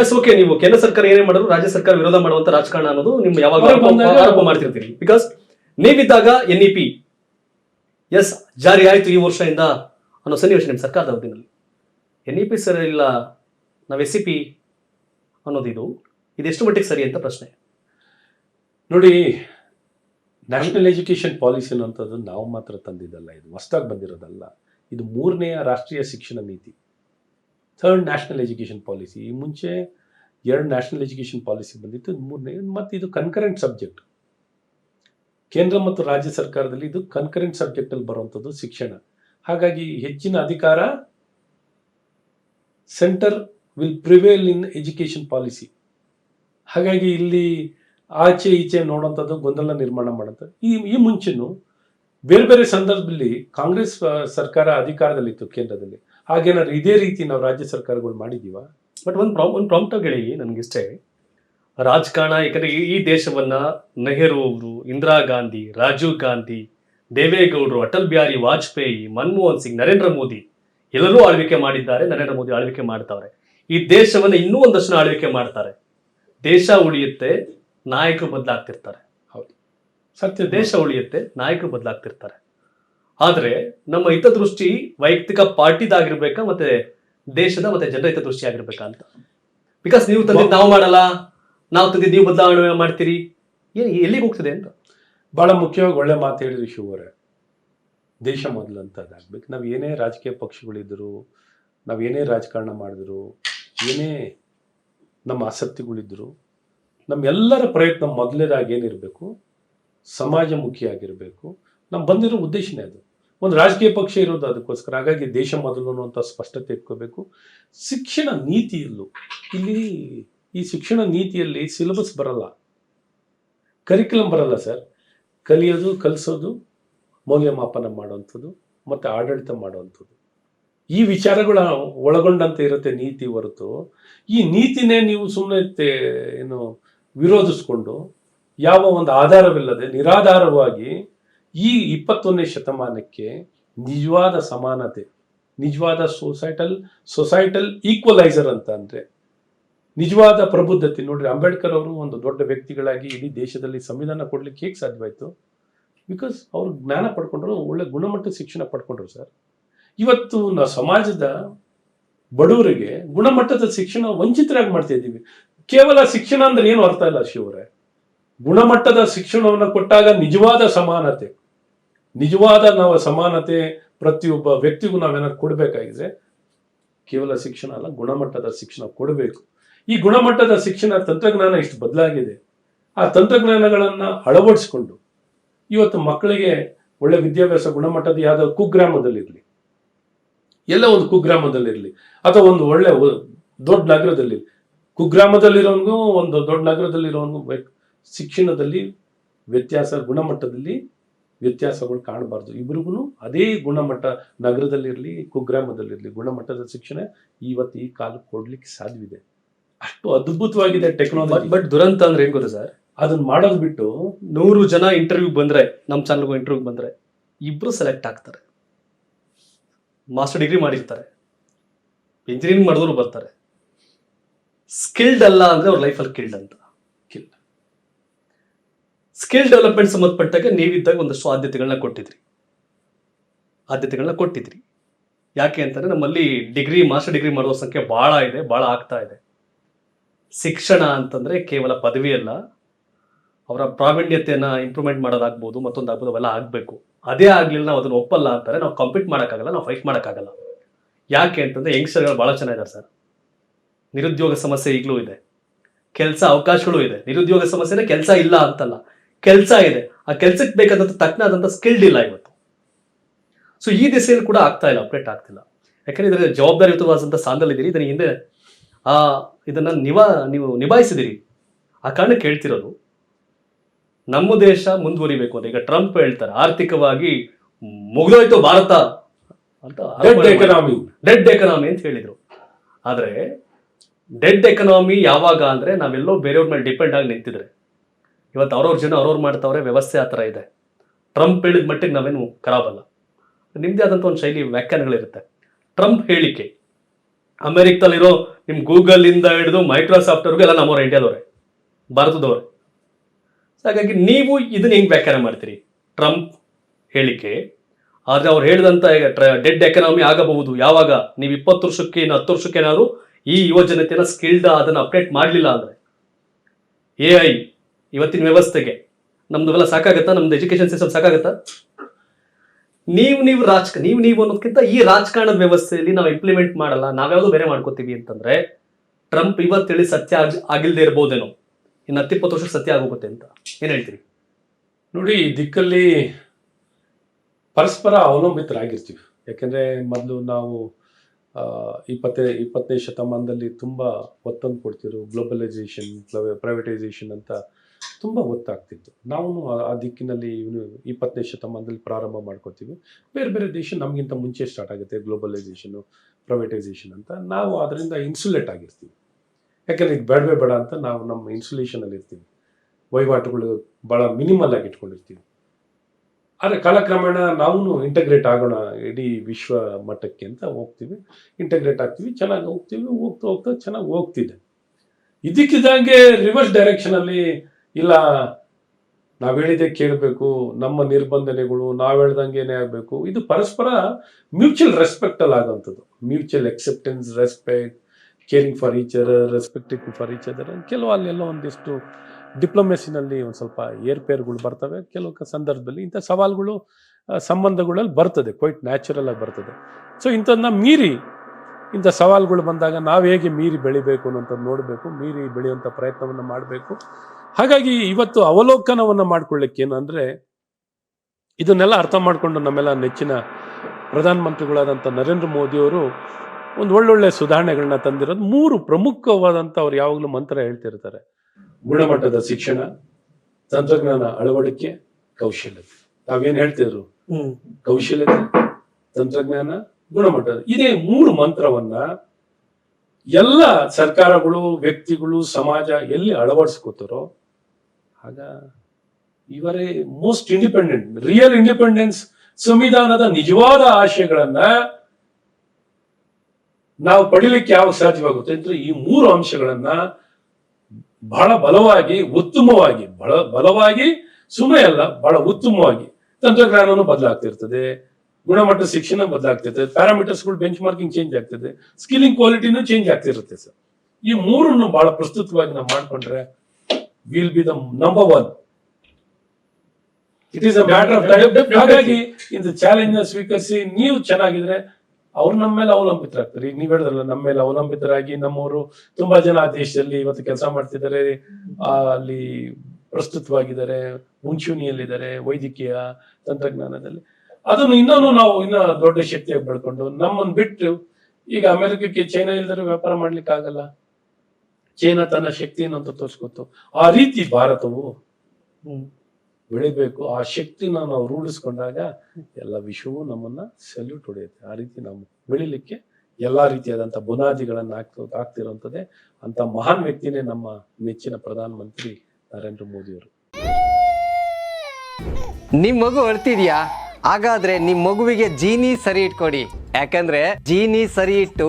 Yes okay ನೀವು ಕೇಂದ್ರ ಸರ್ಕಾರ ಏನೇ ಮಾಡಿದ್ರು ರಾಜ್ಯ ಸರ್ಕಾರ ವಿರೋಧ ಮಾಡುವಂತ ರಾಜಕಾರಣ ಅನ್ನೋದು ನಿಮ್ಗೆ ಯಾವಾಗ ಆರೋಪ ಮಾಡ್ತಿರ್ತೀರಿ. ಬಿಕಾಸ್ ನೀವಿದ್ದಾಗ ಎನ್ ಇ ಪಿ ಎಸ್ ಜಾರಿ ಆಯ್ತು ಈ ವರ್ಷದಿಂದ ಅನ್ನೋ ಸನ್ನಿವೇಶ ನಿಮ್ಮ ಸರ್ಕಾರದ ಅವಧಿನಲ್ಲಿ ಎನ್ ಇ ಪಿ ಸರಿ ಇಲ್ಲ ನಾವು ಎಸ್ ಸಿ ಪಿ ಅನ್ನೋದು ಇದು ಇದೆಷ್ಟು ಮಟ್ಟಿಗೆ ಸರಿ ಅಂತ ಪ್ರಶ್ನೆ. ನೋಡಿ ನ್ಯಾಷನಲ್ ಎಜುಕೇಷನ್ ಪಾಲಿಸಿ ಅನ್ನೋಂಥದ್ದು ನಾವು ಮಾತ್ರ ತಂದಿದ್ದಲ್ಲ ಇದು ಹೊಸ್ದಾಗಿ ಬಂದಿರೋದಲ್ಲ. ಇದು ಮೂರನೆಯ ರಾಷ್ಟ್ರೀಯ ಶಿಕ್ಷಣ ನೀತಿ. ಥರ್ಡ್ ನ್ಯಾಷನಲ್ ಎಜುಕೇಷನ್ ಪಾಲಿಸಿ ಈ ಮುಂಚೆ ಎರಡು ನ್ಯಾಷನಲ್ ಎಜುಕೇಷನ್ ಪಾಲಿಸಿ ಬಂದಿತ್ತು ಮೂರನೇ ಮತ್ತು ಇದು ಕನ್ಕರೆಂಟ್ ಸಬ್ಜೆಕ್ಟ್ ಕೇಂದ್ರ ಮತ್ತು ರಾಜ್ಯ ಸರ್ಕಾರದಲ್ಲಿ ಇದು ಕನ್ಕರೆಂಟ್ ಸಬ್ಜೆಕ್ಟಲ್ಲಿ ಬರುವಂಥದ್ದು ಶಿಕ್ಷಣ. ಹಾಗಾಗಿ ಹೆಚ್ಚಿನ ಅಧಿಕಾರ centre will prevail in education policy ಹಾಗಾಗಿ ಇಲ್ಲಿ ಆಚೆ ಈಚೆ ನೋಡುವಂಥದ್ದು ಗೊಂದಲ ನಿರ್ಮಾಣ ಮಾಡುತ್ತೆ. ಈ ಈ ಮುಂಚೆನೂ ಬೇರೆ ಬೇರೆ ಸಂದರ್ಭದಲ್ಲಿ ಕಾಂಗ್ರೆಸ್ ಸರ್ಕಾರ ಅಧಿಕಾರದಲ್ಲಿತ್ತು ಕೇಂದ್ರದಲ್ಲಿ. ಹಾಗೇನಾದ್ರು ಇದೇ ರೀತಿ ನಾವು ರಾಜ್ಯ ಸರ್ಕಾರಗಳು ಮಾಡಿದೀವ? ಬಟ್ ಒಂದು ಪ್ರಾಮ್ ಒಂದು ಪ್ರಾಬ್ಲಮ್ ಹೇಳಿ ನನಗಿಷ್ಟೇ ರಾಜಕಾರಣ ಯಾಕಂದ್ರೆ ಈ- ಈ ದೇಶವನ್ನ ನೆಹರು ಅವರು ಇಂದಿರಾ ಗಾಂಧಿ ರಾಜೀವ್ ಗಾಂಧಿ ದೇವೇಗೌಡರು ಅಟಲ್ ಬಿಹಾರಿ ವಾಜಪೇಯಿ ಮನಮೋಹನ್ ಸಿಂಗ್ ನರೇಂದ್ರ ಮೋದಿ ಎಲ್ಲರೂ ಆಳ್ವಿಕೆ ಮಾಡಿದ್ದಾರೆ ನರೇಂದ್ರ ಮೋದಿ ಆಳ್ವಿಕೆ ಮಾಡ್ತಾವ್ರೆ. ಈ ದೇಶವನ್ನ ಇನ್ನೂ ಒಂದಷ್ಟು ಆಳ್ವಿಕೆ ಮಾಡ್ತಾರೆ. ದೇಶ ಉಳಿಯುತ್ತೆ ನಾಯಕರು ಬದಲಾಗ್ತಿರ್ತಾರೆ. ಹೌದು. ಸತ್ಯ. ದೇಶ ಉಳಿಯುತ್ತೆ ನಾಯಕರು ಬದಲಾಗ್ತಿರ್ತಾರೆ. ಆದ್ರೆ ನಮ್ಮ ಹಿತದೃಷ್ಟಿ ವೈಯಕ್ತಿಕ ಪಾರ್ಟಿದಾಗಿರ್ಬೇಕಾ ಮತ್ತೆ ದೇಶದ ಮತ್ತೆ ಜನರ ಹಿತದೃಷ್ಟಿ ಆಗಿರ್ಬೇಕಾ ಅಂತ? ಬಿಕಾಸ್ ನೀವು ತಂದಿದ್ದು ನಾವು ಮಾಡಲ್ಲ, ನಾವು ತಂದಿದ್ದು ನೀವು ಬದಲಾವಣೆ ಮಾಡ್ತೀರಿ, ಏನು ಎಲ್ಲಿಗೆ ಹೋಗ್ತದೆ ಅಂತ? ಬಹಳ ಮುಖ್ಯವಾಗಿ ಒಳ್ಳೆ ಮಾತು ಹೇಳಿದ್ರು ಶಿವರೇ ದೇಶ ಮೊದಲು ಅಂತದಾಗ್ಬೇಕು ನಾವು ಏನೇ ರಾಜಕೀಯ ಪಕ್ಷಗಳಿದ್ರು, ನಾವು ಏನೇ ರಾಜಕಾರಣ ಮಾಡಿದ್ರು, ಏನೇ ನಮ್ಮ ಆಸಕ್ತಿಗಳಿದ್ರು ನಮ್ಮೆಲ್ಲರ ಪ್ರಯತ್ನ ಮೊದಲನೇದಾಗಿ ಏನಿರಬೇಕು? ಸಮಾಜಮುಖಿಯಾಗಿರಬೇಕು. ನಮ್ಮ ಬಂದಿರೋ ಉದ್ದೇಶನೇ ಅದು. ಒಂದು ರಾಜಕೀಯ ಪಕ್ಷ ಇರೋದು ಅದಕ್ಕೋಸ್ಕರ. ಹಾಗಾಗಿ ದೇಶ ಮೊದಲು ಅನ್ನುವಂಥ ಸ್ಪಷ್ಟತೆ ಇಟ್ಕೋಬೇಕು. ಶಿಕ್ಷಣ ನೀತಿಯಲ್ಲೂ, ಇಲ್ಲಿ ಈ ಶಿಕ್ಷಣ ನೀತಿಯಲ್ಲಿ ಸಿಲೆಬಸ್ ಬರಲ್ಲ. ಕರಿಕ್ಯುಲಮ್ ಬರಲ್ಲ ಸರ್. ಕಲಿಯೋದು, ಕಲಿಸೋದು, ಮೌಲ್ಯಮಾಪನ ಮಾಡುವಂಥದ್ದು, ಮತ್ತು ಆಡಳಿತ ಮಾಡುವಂಥದ್ದು. ಈ ವಿಚಾರಗಳ ಒಳಗೊಂಡಂತೆ ಇರುತ್ತೆ ನೀತಿ ಹೊರತು. ಈ ನೀತಿನೇ ನೀವು ಸುಮ್ಮನೆ ಏನು ವಿರೋಧಿಸ್ಕೊಂಡು, ಯಾವ ಒಂದು ಆಧಾರವಿಲ್ಲದೆ, ನಿರಾಧಾರವಾಗಿ ಈ ಇಪ್ಪತ್ತೊಂದನೇ ಶತಮಾನಕ್ಕೆ ನಿಜವಾದ ಸಮಾನತೆ, ನಿಜವಾದ ಸೊಸೈಟಲ್ ಸೊಸೈಟಲ್ ಈಕ್ವಲೈಸರ್ ಅಂತ ಅಂದರೆ ನಿಜವಾದ ಪ್ರಬುದ್ಧತೆ. ನೋಡ್ರಿ, ಅಂಬೇಡ್ಕರ್ ಅವರು ಒಂದು ದೊಡ್ಡ ವ್ಯಕ್ತಿಗಳಾಗಿ ಇಡೀ ದೇಶದಲ್ಲಿ ಸಂವಿಧಾನ ಕೊಡ್ಲಿಕ್ಕೆ ಹೇಗೆ ಸಾಧ್ಯವಾಯಿತು? ಬಿಕಾಸ್ ಅವರು ಜ್ಞಾನ ಪಡ್ಕೊಂಡ್ರು, ಒಳ್ಳೆ ಗುಣಮಟ್ಟದ ಶಿಕ್ಷಣ ಪಡ್ಕೊಂಡ್ರು ಸರ್. ಇವತ್ತು ನಾವು ಸಮಾಜದ ಬಡವರಿಗೆ ಗುಣಮಟ್ಟದ ಶಿಕ್ಷಣ ವಂಚಿತರಾಗಿ ಮಾಡ್ತಾ ಇದ್ದೀವಿ. ಕೇವಲ ಶಿಕ್ಷಣ ಅಂದ್ರೆ ಏನು ಅರ್ಥ ಇಲ್ಲ ಶಿವರೇ ಗುಣಮಟ್ಟದ ಶಿಕ್ಷಣವನ್ನು ಕೊಟ್ಟಾಗ ನಿಜವಾದ ಸಮಾನತೆ. ನಿಜವಾದ ನಾವು ಸಮಾನತೆ ಪ್ರತಿಯೊಬ್ಬ ವ್ಯಕ್ತಿಗೂ ನಾವೇನಾದ್ರು ಕೊಡಬೇಕಾಗಿದೆ ಕೇವಲ ಶಿಕ್ಷಣ ಅಲ್ಲ, ಗುಣಮಟ್ಟದ ಶಿಕ್ಷಣ ಕೊಡಬೇಕು. ಈ ಗುಣಮಟ್ಟದ ಶಿಕ್ಷಣ ತಂತ್ರಜ್ಞಾನ ಇಷ್ಟು ಬದಲಾಗಿದೆ. ಆ ತಂತ್ರಜ್ಞಾನಗಳನ್ನ ಅಳವಡಿಸಿಕೊಂಡು ಇವತ್ತು ಮಕ್ಕಳಿಗೆ ಒಳ್ಳೆ ವಿದ್ಯಾಭ್ಯಾಸ ಗುಣಮಟ್ಟದ ಯಾವ ಕುಗ್ರಾಮದಲ್ಲಿರಲಿ ಎಲ್ಲ ಒಂದು ಕುಗ್ರಾಮದಲ್ಲಿರಲಿ ಅಥವಾ ಒಂದು ಒಳ್ಳೆ ದೊಡ್ಡ ನಗರದಲ್ಲಿ ಕುಗ್ರಾಮದಲ್ಲಿರೋನ್ಗೂ ಒಂದು ದೊಡ್ಡ ನಗರದಲ್ಲಿರೋನ್ಗೂ ಶಿಕ್ಷಣದಲ್ಲಿ ವ್ಯತ್ಯಾಸ ಗುಣಮಟ್ಟದಲ್ಲಿ ವ್ಯತ್ಯಾಸಗಳು ಕಾಣಬಾರ್ದು. ಇಬ್ರಿಗೂ ಅದೇ ಗುಣಮಟ್ಟ ನಗರದಲ್ಲಿರಲಿ ಕುಗ್ರಾಮದಲ್ಲಿರಲಿ ಗುಣಮಟ್ಟದ ಶಿಕ್ಷಣ ಇವತ್ತು ಈ ಕಾಲಕ್ಕೆ ಕೊಡ್ಲಿಕ್ಕೆ ಸಾಧ್ಯವಿದೆ. ಅಷ್ಟು ಅದ್ಭುತವಾಗಿದೆ ಟೆಕ್ನಾಲಜಿ ಬಟ್ ದುರಂತ ಅಂದ್ರೆ ಏನ್ ಗೊತ್ತಾ ಸರ್? ಅದನ್ನ ಮಾಡೋದು ಬಿಟ್ಟು ನೂರು ಜನ ಇಂಟರ್ವ್ಯೂ ಬಂದ್ರೆ ನಮ್ಮ ಚಾನಲ್ಗೂ ಇಂಟರ್ವ್ಯೂ ಬಂದ್ರೆ ಇಬ್ರು ಸೆಲೆಕ್ಟ್ ಆಗ್ತಾರೆ. ಮಾಸ್ಟರ್ ಡಿಗ್ರಿ ಮಾಡಿರ್ತಾರೆ. ಇಂಜಿನಿಯರಿಂಗ್ ಮಾಡಿದ್ರು ಬರ್ತಾರೆ. ಸ್ಕಿಲ್ಡ್ ಅಲ್ಲ ಅಂದ್ರೆ ಅವ್ರ ಲೈಫಲ್ಲಿ ಕಿಲ್ಡ್ ಅಂತ. ಸ್ಕಿಲ್ ಡೆವಲಪ್ಮೆಂಟ್ ಸಂಬಂಧಪಟ್ಟಾಗ ನೀವಿದ್ದಾಗ ಒಂದಷ್ಟು ಆದ್ಯತೆಗಳನ್ನ ಕೊಟ್ಟಿದ್ರಿ. ಆದ್ಯತೆಗಳನ್ನ ಕೊಟ್ಟಿದ್ರಿ. ಯಾಕೆ ಅಂತಂದ್ರೆ ನಮ್ಮಲ್ಲಿ ಡಿಗ್ರಿ, ಮಾಸ್ಟರ್ ಡಿಗ್ರಿ ಮಾಡುವ ಸಂಖ್ಯೆ ಬಹಳ ಇದೆ ಬಹಳ ಆಗ್ತಾ ಇದೆ. ಶಿಕ್ಷಣ ಅಂತಂದ್ರೆ ಕೇವಲ ಪದವಿ ಅಲ್ಲ. ಅವರ ಪ್ರಾವೀಣ್ಯತೆಯನ್ನು ಇಂಪ್ರೂವ್ಮೆಂಟ್ ಮಾಡೋದಾಗ್ಬೋದು, ಮತ್ತೊಂದು ಆಗ್ಬೋದು, ಅವೆಲ್ಲ ಆಗಬೇಕು. ಅದೇ ಆಗಲಿಲ್ಲ, ನಾವು ಅದನ್ನು ಒಪ್ಪಲ್ಲ ಅಂತಾರೆ, ನಾವು ಕಂಪೀಟ್ ಮಾಡೋಕ್ಕಾಗಲ್ಲ, ನಾವು ಫೈಟ್ ಮಾಡೋಕ್ಕಾಗಲ್ಲ. ಯಾಕೆ ಅಂತಂದರೆ ಯಂಗ್ಸ್ಟರ್ಗಳು ಭಾಳ ಚೆನ್ನಾಗಿದ್ದಾರೆ ಸರ್. ನಿರುದ್ಯೋಗ ಸಮಸ್ಯೆ ಈಗಲೂ ಇದೆ. ಕೆಲಸ ಅವಕಾಶಗಳು ಇದೆ. ನಿರುದ್ಯೋಗ ಸಮಸ್ಯೆನೇ ಕೆಲಸ ಇಲ್ಲ ಅಂತಲ್ಲ. ಕೆಲಸ ಇದೆ. ಆ ಕೆಲಸಕ್ಕೆ ಬೇಕಾದಂಥ ತಕ್ಕನಾದಂಥ ಸ್ಕಿಲ್ಡ್ ಇಲ್ಲ ಇವತ್ತು. ಸೊ ಈ ದಿಸೆಯಲ್ಲಿ ಕೂಡ ಆಗ್ತಾ ಇಲ್ಲ ಅಪ್ಡೇಟ್ ಆಗ್ತಿಲ್ಲ. ಯಾಕಂದ್ರೆ ಇದರ ಜವಾಬ್ದಾರಿಯುತವಾದಂಥ ಸ್ಥಾನದಲ್ಲಿದ್ದೀರಿ ಇದರ ಹಿಂದೆ ಆ ಇದನ್ನ ನಿವಾ ನೀವು ನಿಭಾಯಿಸಿದಿರಿ ಆ ಕಾರಣಕ್ಕೆ ಹೇಳ್ತಿರೋದು ನಮ್ಮ ದೇಶ ಮುಂದುವರಿಬೇಕು ಅಂತ. ಈಗ ಟ್ರಂಪ್ ಹೇಳ್ತಾರೆ ಆರ್ಥಿಕವಾಗಿ ಮುಗಿದೋಯ್ತು ಭಾರತ ಅಂತ ಡೆಡ್ ಎಕನಾಮಿ ಅಂತ ಹೇಳಿದ್ರು. ಆದ್ರೆ ಡೆಡ್ ಎಕನಾಮಿ ಯಾವಾಗ ಅಂದ್ರೆ ನಾವೆಲ್ಲೋ ಬೇರೆಯವ್ರ ಮೇಲೆ ಡಿಪೆಂಡ್ ಆಗಿ ನಿಂತಿದ್ರೆ. ಇವತ್ತು ಅವ್ರವ್ರ ಜನ ಅವ್ರವ್ರು ಮಾಡ್ತಾವ್ರೆ, ವ್ಯವಸ್ಥೆ ಆ ಥರ ಇದೆ. ಟ್ರಂಪ್ ಹೇಳಿದ ಮಟ್ಟಿಗೆ ನಾವೇನು ಖರಾಬಲ್ಲ ನಿಮ್ಮದೇ ಆದಂಥ ಒಂದು ಶೈಲಿ ವ್ಯಾಖ್ಯಾನಗಳಿರುತ್ತೆ. ಟ್ರಂಪ್ ಹೇಳಿಕೆ. ಅಮೆರಿಕದಲ್ಲಿರೋ ನಿಮ್ಮ ಗೂಗಲ್ ಇಂದ ಹಿಡಿದು ಮೈಕ್ರೋಸಾಫ್ಟ್ ವರ್ಗು ಎಲ್ಲ ನಮ್ಮವ್ರ, ಇಂಡಿಯಾದವ್ರೆ. ಭಾರತದವ್ರೆ. ಹಾಗಾಗಿ ನೀವು ಇದನ್ನ ಹೆಂಗೆ ವ್ಯಾಖ್ಯಾನ ಮಾಡ್ತೀರಿ? ಟ್ರಂಪ್ ಹೇಳಿಕೆ. ಆದರೆ ಅವ್ರು ಹೇಳಿದಂಥ ಡೆಡ್ ಎಕನಾಮಿ ಆಗಬಹುದು. ಯಾವಾಗ? ನೀವು ಇಪ್ಪತ್ತು ವರ್ಷಕ್ಕೆ ಇನ್ನು ಹತ್ತು ವರ್ಷಕ್ಕೆ ಏನಾದ್ರು ಈ ಯುವ ಜನತೆನ ಸ್ಕಿಲ್ಡ್ ಅದನ್ನು ಅಪ್ಡೇಟ್ ಮಾಡಲಿಲ್ಲ ಅಂದರೆ. ಎ ಐ ಇವತ್ತಿನ ವ್ಯವಸ್ಥೆಗೆ. ನಮ್ದುವೆಲ್ಲ ಸಾಕಾಗತ್ತಾ? ನಮ್ದು ಎಜುಕೇಶನ್ ಸಿಸ್ಟಮ್ ಸಾಕಾಗತ್ತಾ? ನೀವು ನೀವು ರಾಜಕ ನೀವು ನೀವು ಅನ್ನೋದಕ್ಕಿಂತ ಈ ರಾಜಕಾರಣದ ವ್ಯವಸ್ಥೆಯಲ್ಲಿ ನಾವು ಇಂಪ್ಲಿಮೆಂಟ್ ಮಾಡಲ್ಲ. ನಾವ್ಯಾವುದೋ ಬೇರೆ ಮಾಡ್ಕೋತೀವಿ ಅಂತಂದ್ರೆ, ಟ್ರಂಪ್ ಇವತ್ತೇಳಿ ಸತ್ಯ ಆಗ್ ಆಗಿಲ್ದೇ ಇರ್ಬೋದೇನೋ? ಇನ್ನು ಹತ್ತಿಪ್ಪತ್ತು ವರ್ಷ ಸತ್ಯ ಆಗೋಗುತ್ತೆ ಅಂತ. ಏನ್ ಹೇಳ್ತೀರಿ? ನೋಡಿ, ಈ ದಿಕ್ಕಲ್ಲಿ ಪರಸ್ಪರ ಅವಲಂಬಿತರಾಗಿರ್ತೀವಿ. ಯಾಕೆಂದ್ರೆ ಮೊದಲು ನಾವು ಇಪ್ಪತ್ತೇ, ಇಪ್ಪತ್ತನೇ ಶತಮಾನದಲ್ಲಿ ತುಂಬ ಒತ್ತನ್ನು ಕೊಡ್ತಿರು ಗ್ಲೋಬಲೈಸೇಷನ್ ಪ್ರೈವೇಟೈಸೇಷನ್ ಅಂತ ತುಂಬ ಒತ್ತಾಗ್ತಿತ್ತು. ನಾವು ಆ- ದಿಕ್ಕಿನಲ್ಲಿ ಇವನು ಇಪ್ಪತ್ತನೇ ಶತಮಾನದಲ್ಲಿ ಪ್ರಾರಂಭ ಮಾಡ್ಕೋತೀವಿ. ಬೇರೆ ಬೇರೆ ದೇಶ ನಮಗಿಂತ ಮುಂಚೆ ಸ್ಟಾರ್ಟ್ ಆಗುತ್ತೆ. ಗ್ಲೋಬಲೈಸೇಷನು ಪ್ರೈವೇಟೈಸೇಷನ್ ಅಂತ. ನಾವು ಅದರಿಂದ ಇನ್ಸುಲೇಟ್ ಆಗಿರ್ತೀವಿ. ಯಾಕಂದ್ರೆ ಇದು ಬೇಡವೇ ಬೇಡ ಅಂತ ನಾವು ನಮ್ಮ ಇನ್ಸುಲೇಷನಲ್ಲಿ ಇರ್ತೀವಿ. ವಹಿವಾಟುಗಳು ಭಾಳ ಮಿನಿಮಲ್ ಆಗಿ ಇಟ್ಕೊಂಡಿರ್ತೀವಿ. ಆದರೆ ಕಾಲಕ್ರಮೇಣ ನಾವು ಇಂಟಗ್ರೇಟ್ ಆಗೋಣ. ಇಡೀ ವಿಶ್ವ ಮಟ್ಟಕ್ಕೆ ಅಂತ ಹೋಗ್ತೀವಿ. ಇಂಟಗ್ರೇಟ್ ಆಗ್ತೀವಿ. ಚೆನ್ನಾಗಿ ಹೋಗ್ತೀವಿ. ಹೋಗ್ತಾ ಹೋಗ್ತಾ ಚೆನ್ನಾಗಿ ಹೋಗ್ತಿದೆ. ಇದಕ್ಕಿದ್ದಂಗೆ ರಿವರ್ಸ್ ಡೈರೆಕ್ಷನಲ್ಲಿ ಇಲ್ಲ, ನಾವು ಹೇಳಿದೆ ಕೇಳಬೇಕು, ನಮ್ಮ ನಿರ್ಬಂಧನೆಗಳು, ನಾವು ಹೇಳ್ದಂಗೆನೆ ಆಗಬೇಕು, ಇದು ಪರಸ್ಪರ ಮ್ಯೂಚುವಲ್ ರೆಸ್ಪೆಕ್ಟ್ ಅಲ್ಲಿ ಆಗೋಂಥದ್ದು mutual acceptance respect caring for each other respecting for each other ಕೆಲವು ಅಲ್ಲೆಲ್ಲ ಒಂದಿಷ್ಟು ಡಿಪ್ಲೊಮೆಸಿನಲ್ಲಿ ಒಂದು ಸ್ವಲ್ಪ ಏರ್ಪೇರ್ಗಳು ಬರ್ತವೆ. ಕೆಲವು ಸಂದರ್ಭದಲ್ಲಿ ಇಂಥ ಸವಾಲುಗಳು ಸಂಬಂಧಗಳಲ್ಲಿ ಬರ್ತದೆ ಕ್ವೈಟ್ ನ್ಯಾಚುರಲ್ ಆಗಿ ಬರ್ತದೆ. ಸೊ ಇಂಥದನ್ನ ಮೀರಿ, ಇಂಥ ಸವಾಲುಗಳು ಬಂದಾಗ ನಾವು ಹೇಗೆ ಮೀರಿ ಬೆಳಿಬೇಕು ಅನ್ನೋಂಥದ್ದು ನೋಡಬೇಕು, ಮೀರಿ ಬೆಳೆಯುವಂಥ ಪ್ರಯತ್ನವನ್ನು ಮಾಡಬೇಕು. ಹಾಗಾಗಿ ಇವತ್ತು ಅವಲೋಕನವನ್ನು ಮಾಡ್ಕೊಳ್ಳಿಕ್ಕೆ ಏನಂದ್ರೆ ಅಂದರೆ ಇದನ್ನೆಲ್ಲ ಅರ್ಥ ಮಾಡಿಕೊಂಡು ನಮ್ಮೆಲ್ಲ ನೆಚ್ಚಿನ ಪ್ರಧಾನಮಂತ್ರಿಗಳಾದಂಥ ನರೇಂದ್ರ ಮೋದಿಯವರು ಒಂದು ಒಳ್ಳೊಳ್ಳೆ ಸುಧಾರಣೆಗಳನ್ನ ತಂದಿರೋದು ಮೂರು ಪ್ರಮುಖವಾದಂಥ ಅವ್ರು ಯಾವಾಗಲೂ ಮಂತ್ರ ಹೇಳ್ತಿರ್ತಾರೆ. ಗುಣಮಟ್ಟದ ಶಿಕ್ಷಣ ತಂತ್ರಜ್ಞಾನ ಅಳವಡಿಕೆ ಕೌಶಲ್ಯತೆ. ತಾವೇನ್ ಹೇಳ್ತಿದ್ರು? ಕೌಶಲ್ಯತೆ ತಂತ್ರಜ್ಞಾನ ಗುಣಮಟ್ಟದ. ಇದೇ ಮೂರು ಮಂತ್ರವನ್ನ ಎಲ್ಲ ಸರ್ಕಾರಗಳು ವ್ಯಕ್ತಿಗಳು ಸಮಾಜ ಎಲ್ಲಿ ಅಳವಡಿಸ್ಕೋತಾರೋ ಆಗ ಇವರೇ ಮೋಸ್ಟ್ ಇಂಡಿಪೆಂಡೆಂಟ್ ರಿಯಲ್ ಇಂಡಿಪೆಂಡೆನ್ಸ್ ಸಂವಿಧಾನದ ನಿಜವಾದ ಆಶಯಗಳನ್ನ ನಾವು ಪಡಿಲಿಕ್ಕೆ ಯಾವ ಸಾಧ್ಯವಾಗುತ್ತೆ ಅಂದ್ರೆ ಈ ಮೂರು ಅಂಶಗಳನ್ನ ಬಹಳ ಬಲವಾಗಿ, ಉತ್ತಮವಾಗಿ ಬಹಳ ಬಲವಾಗಿ, ಸುಮ್ಮನೆ ಅಲ್ಲ, ಬಹಳ ಉತ್ತಮವಾಗಿ ತಂತ್ರಜ್ಞಾನವನ್ನು ಬದಲಾಗ್ತಿರ್ತದೆ, ಗುಣಮಟ್ಟ ಶಿಕ್ಷಣ ಬದಲಾಗ್ತಿರ್ತದೆ ಪ್ಯಾರಾಮೀಟರ್ಸ್ಗಳು ಬೆಂಚ್ ಮಾರ್ಕಿಂಗ್ ಚೇಂಜ್ ಆಗ್ತದೆ ಸ್ಕಿಲಿಂಗ್ ಕ್ವಾಲಿಟಿನೂ ಚೇಂಜ್ ಆಗ್ತಿರುತ್ತೆ ಸರ್ ಈ ಮೂರನ್ನು ಬಹಳ ಪ್ರಸ್ತುತವಾಗಿ ನಾವು ಮಾಡ್ಕೊಂಡ್ರೆ will be the number one it is a matter of ಹಾಗಾಗಿ ಇಂದ ಚಾಲೆಂಜ್ ಸ್ವೀಕರಿಸಿ ನೀವು ಚೆನ್ನಾಗಿದ್ರೆ ಅವ್ರು ನಮ್ಮ ಮೇಲೆ ಅವಲಂಬಿತರಾಗ್ತಾರೆ. ಈಗ ನೀವ್ ಹೇಳಿದ್ರಲ್ಲ, ನಮ್ಮ ಮೇಲೆ ಅವಲಂಬಿತರಾಗಿ ನಮ್ಮವರು ತುಂಬಾ ಜನ ಆ ದೇಶದಲ್ಲಿ ಇವತ್ತು ಕೆಲಸ ಮಾಡ್ತಿದ್ದಾರೆ. ಅಲ್ಲಿ ಪ್ರಸ್ತುತವಾಗಿದ್ದಾರೆ, ಮುಂಚೂಣಿಯಲ್ಲಿದ್ದಾರೆ, ವೈದ್ಯಕೀಯ ತಂತ್ರಜ್ಞಾನದಲ್ಲಿ. ಅದನ್ನು ಇನ್ನೂ ನಾವು ಇನ್ನ ದೊಡ್ಡ ಶಕ್ತಿಯಾಗಿ ಬೆಳ್ಕೊಂಡು ನಮ್ಮನ್ನು ಬಿಟ್ಟು ಈಗ ಅಮೆರಿಕಕ್ಕೆ ಚೈನಾ ಇಲ್ದರೆ ವ್ಯಾಪಾರ ಮಾಡ್ಲಿಕ್ಕೆ ಆಗಲ್ಲ ಚೈನಾ ತನ್ನ ಶಕ್ತಿಯನ್ನು ಅಂತ ತೋರಿಸ್ಕೊತು. ಆ ರೀತಿ ಭಾರತವು ಬೆಳಿಬೇಕು. ಆ ಶಕ್ತಿನ ನಾವು ರೂಢಿಸ್ಕೊಂಡಾಗ ಎಲ್ಲ ವಿಶ್ವವು ನಮ್ಮನ್ನ ಸೆಲ್ಯೂಟ್ ಹೊಡೆಯುತ್ತೆ. ಆ ರೀತಿ ನಾವು ಬೆಳಿಲಿಕ್ಕೆ ಎಲ್ಲಾ ರೀತಿಯಾದಂಥ ಬುನಾದಿಗಳನ್ನ ಹಾಕ್ತ ಹಾಕ್ತಿರೋಂಥದ್ದೇ ಅಂತ ಮಹಾನ್ ವ್ಯಕ್ತಿನೇ ನಮ್ಮ ನೆಚ್ಚಿನ ಪ್ರಧಾನಮಂತ್ರಿ ನರೇಂದ್ರ ಮೋದಿ ಅವರು ನಿಮ್ ಮಗು ಅಳ್ತಿದ್ಯಾ? ಹಾಗಾದ್ರೆ ನಿಮ್ ಮಗುವಿಗೆ ಜೀನಿ ಸರಿ ಇಟ್ಕೊಡಿ. ಯಾಕಂದ್ರೆ ಜೀನಿ ಸರಿ ಇಟ್ಟು